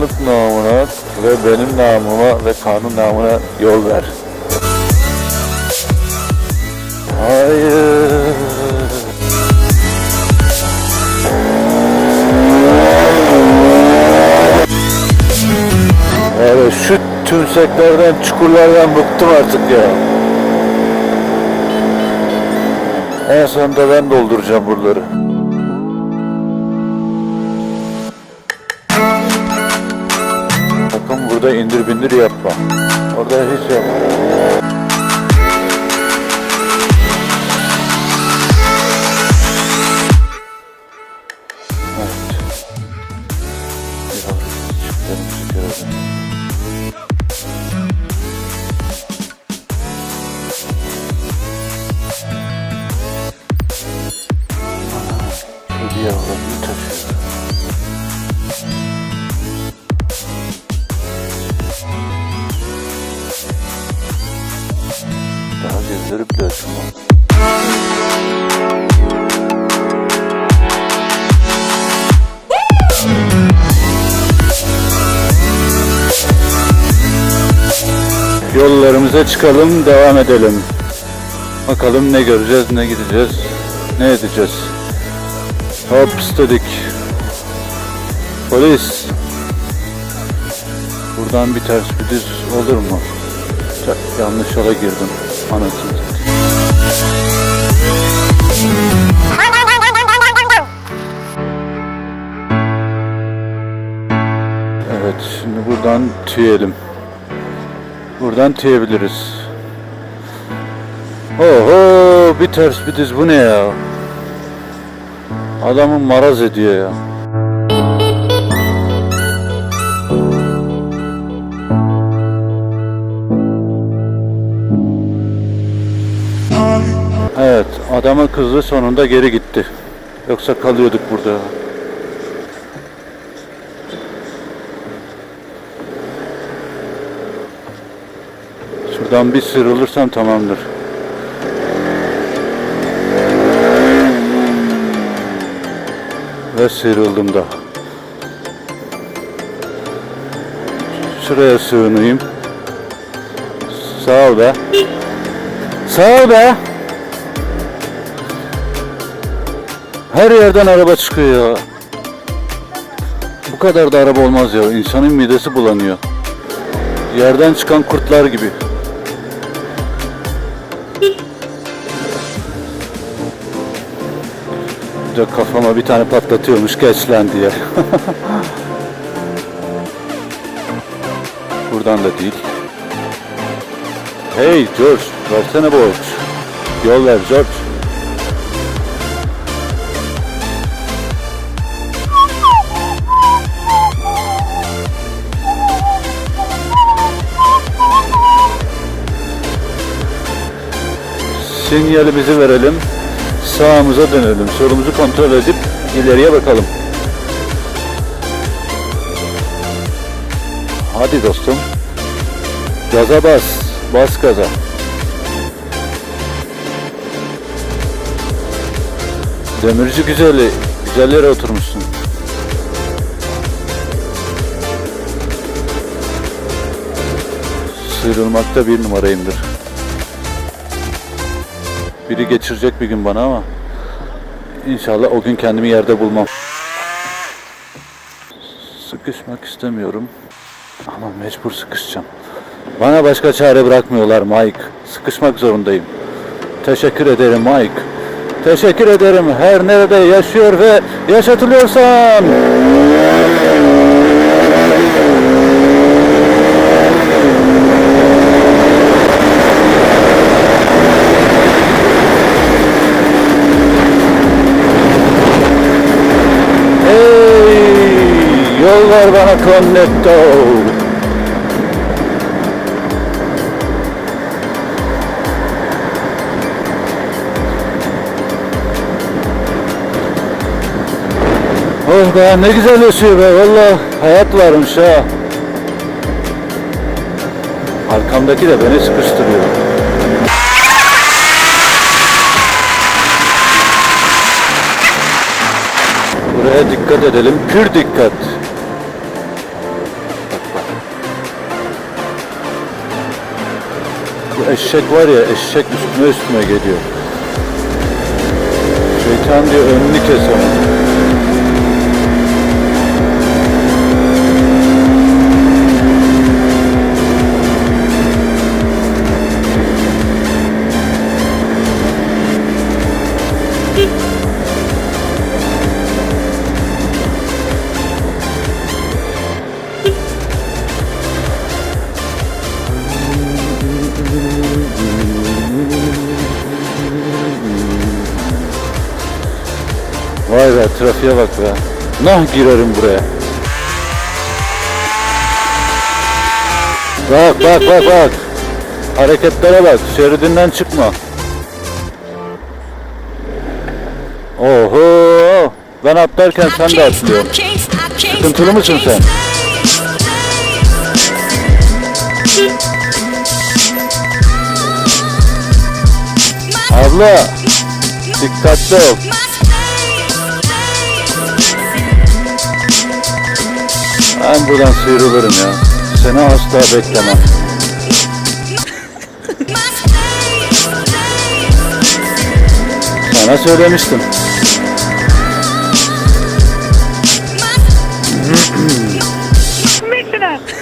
İnsanlık namına ve benim namıma ve kanun namına yol ver. Hayır. Evet şu tümseklerden, çukurlardan bıktım artık ya. En sonunda ben dolduracağım buraları. Burada indir bindir yapma. Orada hiç yapma. Evet. Biraz çiftlerimizi görelim. Kedi Yollarımıza çıkalım, devam edelim. Bakalım ne göreceğiz, ne gideceğiz, ne edeceğiz. Hop istedik. Polis. Buradan bir ters bir düz olur mu? Çok yanlış yola girdim. Anasını. Evet şimdi buradan tüyelim. Buradan tüyebiliriz. Oho bir ters bir düz bu ne ya? Adamın maraz ediyor ya. Evet, adama kızdı sonunda geri gitti. Yoksa kalıyorduk burada. Şuradan bir sıyrılırsam tamamdır. Ve sıyrıldım da. Şuraya sığınayım. Sağ ol be. Sağ ol be. Her yerden araba çıkıyor. Bu kadar da araba olmaz ya. İnsanın midesi bulanıyor. Yerden çıkan kurtlar gibi. Bir de kafama bir tane patlatıyormuş geç lan diye. Buradan da değil. Hey George, versene borç. Yol ver George. Sinyalimizi verelim. Sağımıza dönelim. Solumuzu kontrol edip ileriye bakalım. Hadi dostum. Gaza bas. Bas gaza. Demirci güzeli. Güzel yere oturmuşsun. Sıyrılmakta bir numarayımdır. Biri geçirecek bir gün bana ama inşallah o gün kendimi yerde bulmam. Sıkışmak istemiyorum ama mecbur sıkışacağım. Bana başka çare bırakmıyorlar Mike. Sıkışmak zorundayım. Teşekkür ederim Mike. Teşekkür ederim her nerede yaşıyor ve yaşatılıyorsan. Hey, Cornetto. Oh be ne güzel esiyor be valla hayat varmış ha. Arkamdaki de beni sıkıştırıyor. Buraya dikkat edelim. Pür dikkat. Eşek var ya eşek üstüme üstüme geliyor. Şeytan diyor önünü kes trafiğe bak be. Nah girerim buraya. Bak bak bak bak. Hareketlere bak. Şeridinden çıkma. Oho. Ben atlarken sen de atlıyorsun. Sıkıntılı mısın sen? Abla dikkatli ol. Ben buradan sıyrılırım ya. Seni asla beklemem. Sana söylemiştim.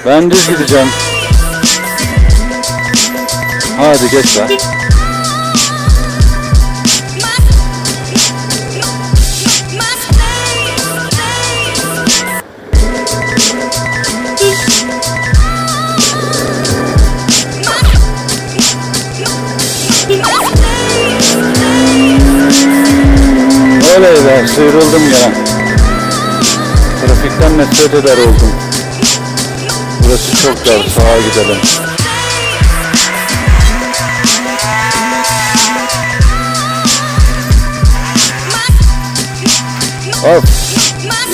Ben düz gideceğim. Hadi geç be. Oley be sıyrıldım ya. Trafikten nefret eder oldum. Burası çok dar sağa gidelim. Of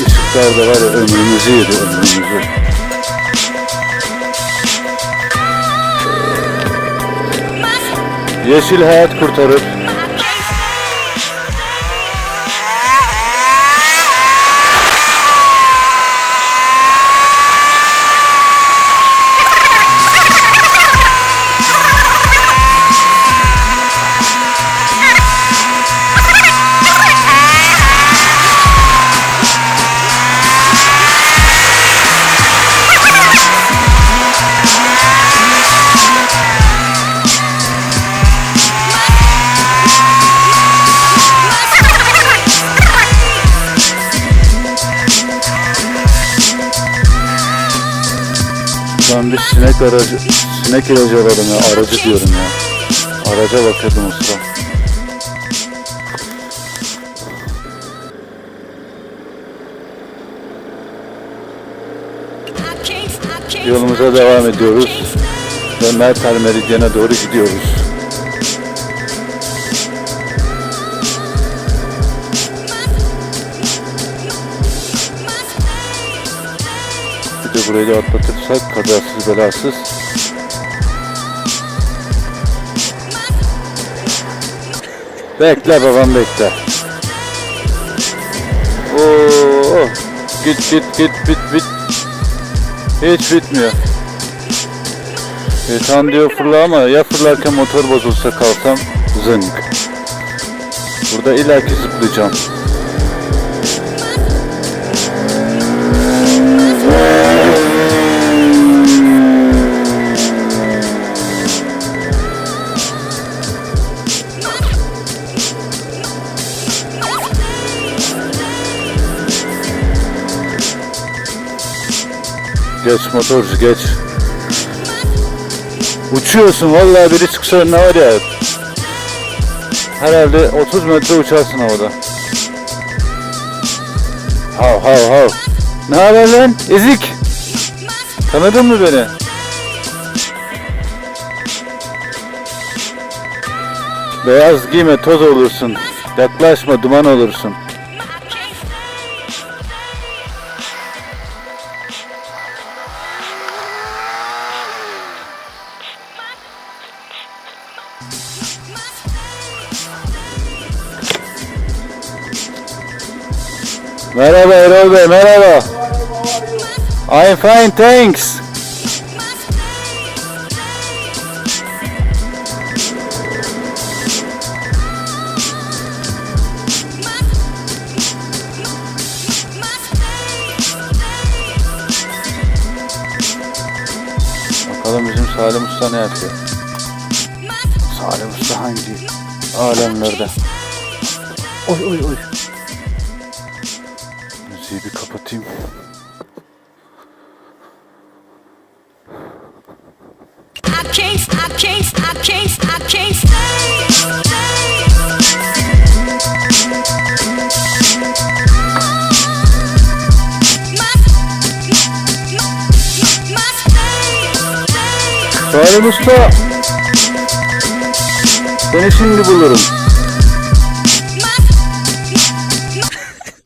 ışıklar da var ömrümüzü yedi ömrümüzü. Yeşil hayat kurtarır. Ben bir sinek aracı, sinek ilacı aradım ya, aracı diyorum ya. Araca bakıyordum sıra. Yolumuza devam ediyoruz. Ve Merter Meridyen'e doğru gidiyoruz. Bir de burayı da atlatırsak kazasız belasız. Bekle babam bekle. Oo, git git git bit bit. Hiç bitmiyor. Şeytan diyor fırla ama ya fırlarken motor bozulsa kalsam zınk. Burada illaki zıplayacağım. Geç motorcu geç. Uçuyorsun vallahi biri çıksa ne var ya. Herhalde 30 metre uçarsın havada. Hav hav hav. Ne haber lan? Ezik. Tanıdın mı beni? Beyaz giyme toz olursun. Yaklaşma duman olursun. Merhaba Erol Bey, merhaba. I'm fine, thanks. Bakalım bizim Salim Usta ne yapıyor? Salim Usta hangi alemlerde? Oy oy oy. Müziği bir kapatayım. I can't, I can't, I can't, I can't stay. stay. My, my, my stay, stay. Salim Usta. Seni şimdi bulurum.